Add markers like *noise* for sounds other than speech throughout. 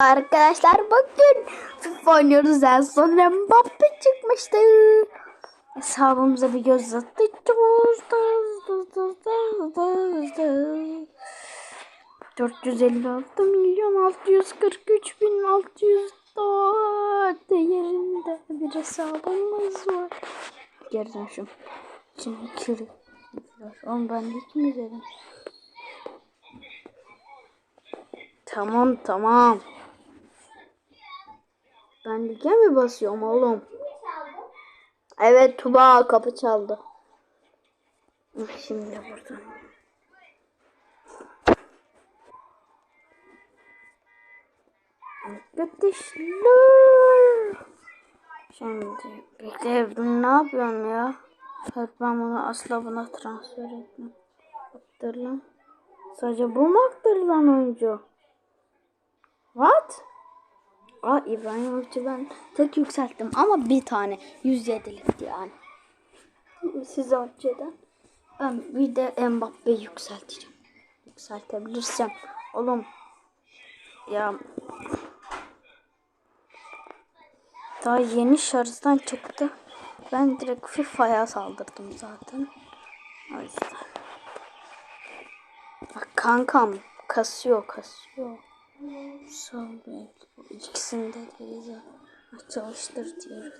Arkadaşlar bugün FIFA oynuyoruz en son Mbappe çıkmıştı. Hesabımıza bir göz attık. 456 milyon 643 bin 604 değerinde bir hesabımız var. Geri dön şu. Şimdi kiri. Oğlum ben de kim dedim. Tamam tamam. Ben lige mi basıyorum oğlum? Evet Tuba kapı çaldı. Şimdi buradan. Arkadaşlar. Şimdi bekle ne yapıyorum ya? Evet, ben bunu asla buna transfer etmem. Aktır lan. Sadece bu mu aktır lan oyuncu? What? Aa İbrahimovic'i ben tek yükselttim ama bir tane 107'likti yani. Size önceden. Ben bir de Mbappe yükselteceğim. Yükseltebilirsem. Oğlum ya daha yeni şarjdan çıktı. Ben direkt FIFA'ya saldırdım zaten. O yüzden. Bak kankam kasıyor kasıyor. Bek. İkisini de derize çalıştır diyoruz.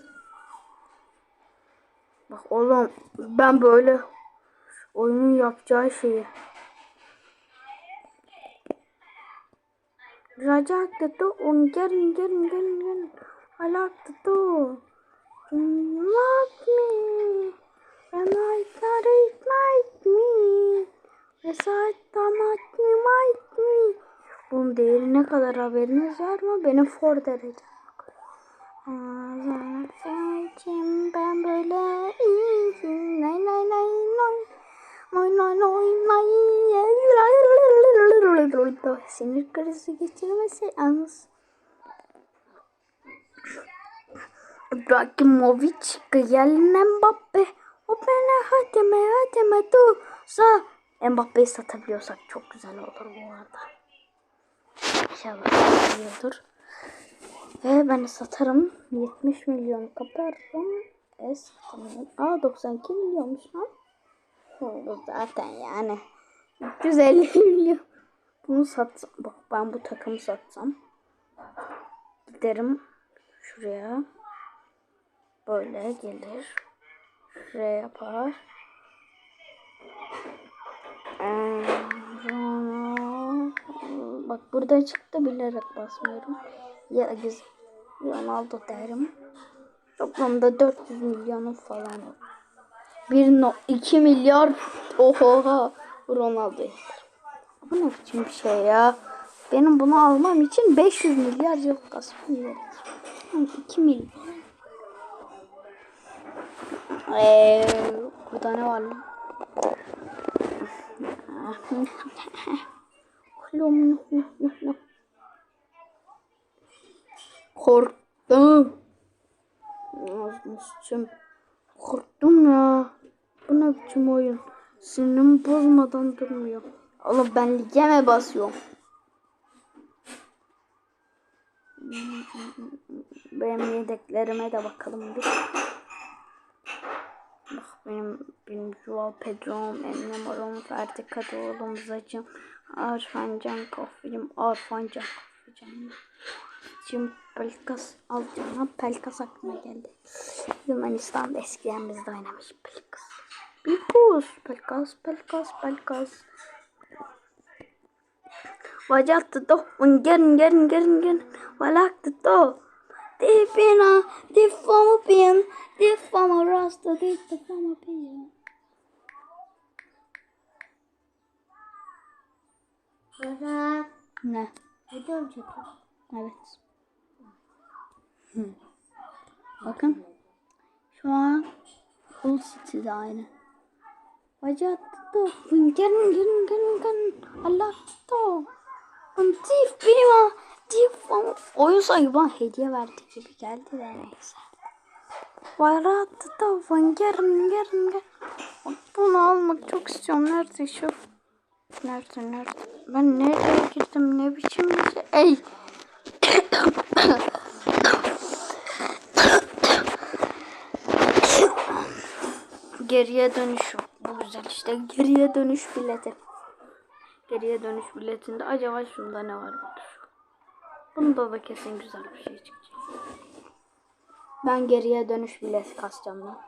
Bak oğlum ben böyle oyunun yapacağı şeyi Rajak da unger unger unger unger. Alak da Not me. When I carry might me. Resat tamat me might me Bunun değeri ne kadar haberiniz var mı? Benim for derece. Sen ben böyle iyiyim. Nay nay nay nay. Nay nay nay nay. Sinir krizi geçirmesi yalnız. Ibrahimovic, Kylian Mbappe. O bana hademe hademe tu. Sa Mbappe'yi satabiliyorsak çok güzel olur bu arada. İnşallah satılıyordur. Ve ben satarım. 70 milyon kaparım. E satamıyorum. Aa 92 milyonmuş lan. Bu zaten yani. 350 *laughs* milyon. Bunu satsam. Bak ben bu takımı satsam. Giderim şuraya. Böyle gelir. Şuraya yapar. Ee, Bak burada çıktı bilerek basmıyorum. Ya güzel. Ronaldo derim. Toplamda 400 milyonu falan olur. 1.2 milyar. Oha. Ronaldo. Bu ne biçim bir şey ya? Benim bunu almam için 500 milyar yıl kasmam gerekir. 2 milyar. Eee, burada ne var lan? Korktum. Yazmışım. Korktum ya. Bu ne biçim oyun? Sinirimi bozmadan durmuyor. Oğlum ben lige mi basıyorum? Benim yedeklerime de bakalım bir. Bak benim benim Joao Pedro'm, Ennemarom, Ferdi Kadıoğlu'm, Zacım, Arfan Can Kofil'im, Arfan Can Kofil'im. Şimdi Pelkas alacağım. Pelkas aklıma geldi. Yunanistan'da eskiden bizde oynamış Pelkas. Pelkas, Pelkas, Pelkas, Pelkas. Vajattı to, ungen, gen, gen, gen, valaktı to. Di fina, di fama pin, di fama rasta, di fama pin. Baba, Ne? video mu çekiyorsun? Evet. Hı. Bakın. Şu an Hull City'de aynı. Vajattı to, ungen, gen, gen, gen, valaktı to. Di fina, di fama. Oyun sanki bana hediye verdi gibi geldi de neyse. Vajattı to, ungen, gen, gen. Bak Bunu almak çok istiyorum. Nerede şu? Nerede nerede? Ben nereye girdim ne biçim bir şey. Ey. geriye dönüş bu güzel işte geriye dönüş bileti. Geriye dönüş biletinde acaba şunda ne var mıdır? Bunda da kesin güzel bir şey çıkacak. Ben geriye dönüş bileti kasacağım lan.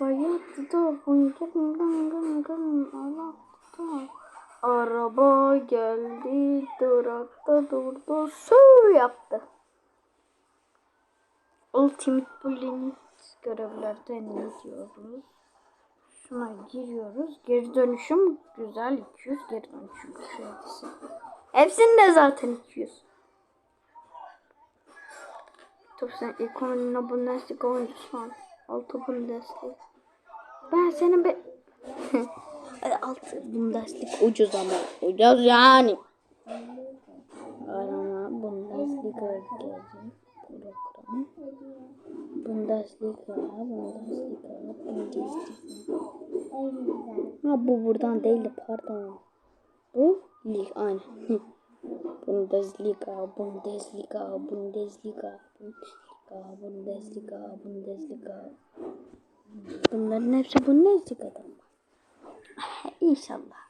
Bayattı da gın gın gın gın Allah'ta. Araba geldi durakta durdu su yaptı. Ultimate Bullying görevlerde ne diyoruz? Şuna giriyoruz. Geri dönüşüm güzel 200 geri dönüşüm kredisi. Hepsinde zaten 200. Top sen ekonominin Bundesliga oyuncusu var. Altı Bundesliga. Ben senin be... *laughs* Altı Bundesliga ucuz ama. Ucuz yani. Arama Bundesliga gelecek program. Bundesliga, Bundesliga, Bundesliga. Ha bu buradan değildi pardon. Bu lig aynı. *laughs* Bundesliga, Bundesliga, Bundesliga, Bundesliga, Bundesliga, Bundesliga. Bunların hepsi Bundesliga'da mı? *laughs* İnşallah.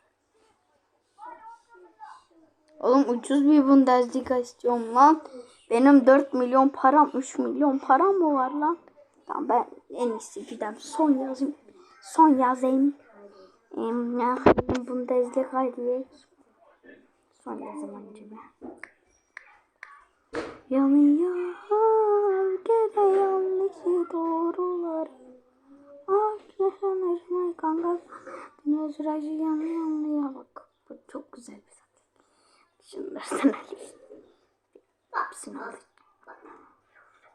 Oğlum ucuz bir Bundesliga istiyorum lan. Benim 4 milyon param, 3 milyon param mı var lan? Tamam ben en iyisi gidem son yazayım. Son yazayım. Yapayım Bundesliga diye. Son yazayım önce ben. Yanıyor kanka. Dünya süreci yanı yanlıya bak. Bu çok güzel bir tat. Şunlardan alayım. Hepsini alayım.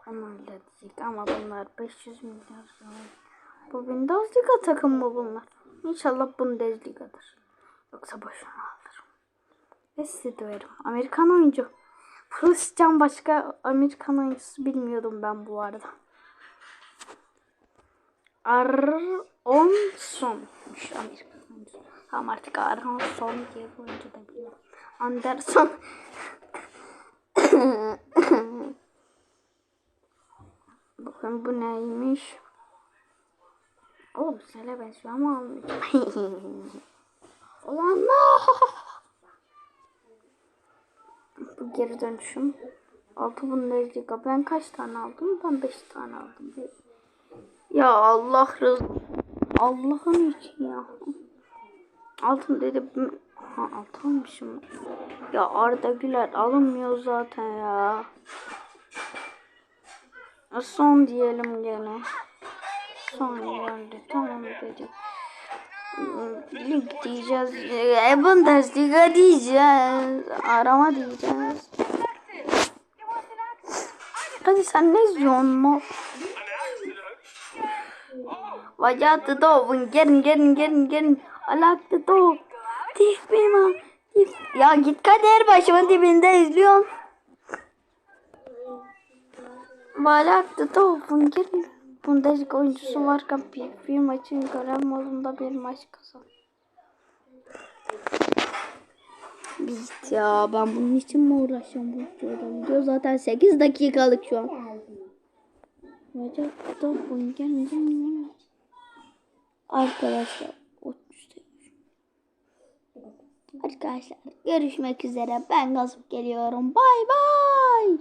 Onlarla diyecek ama bunlar 500 milyar falan. Bu Bundesliga takım mı bunlar? İnşallah Bundesliga'dır. Yoksa boşuna alırım. Ve sizi döverim. Amerikan oyuncu. Hristiyan başka Amerikan oyuncusu bilmiyordum ben bu arada. Aronson'muş Amerikan oyuncusu. Tamam artık Aronson diye bu oyuncu da biliyorum. Anderson. *coughs* Bakın bu neymiş? O güzele benziyor ama almayacağım. *laughs* Ulan Bu geri dönüşüm. Altı Bundesliga. Ben kaç tane aldım? Ben beş tane aldım. Ya Allah rızı. Allah'ın için ya. Altın dedim. Ha altı almışım. Ya Arda Güler alınmıyor zaten ya. Son diyelim gene. Son geldi. Tamam dedik. Lig diyeceğiz. E, Bundesliga diyeceğiz. Arama diyeceğiz. Hadi sen ne izliyorsun Vajattı doğun gelin gelin gelin gelin. Alaktı doğ. Tif benim tif. Ya git kader başımın dibinde izliyorsun. Valaktı doğun gelin. Bundesliga oyuncusu varken bir, bir maçın görev modunda bir maç kazan. Bit ya ben bunun için mi uğraşıyorum bu videoda? Video zaten 8 dakikalık şu an. Bacak da bungen Arkadaşlar 30 Arkadaşlar görüşmek üzere. Ben gazıp geliyorum. Bay bay.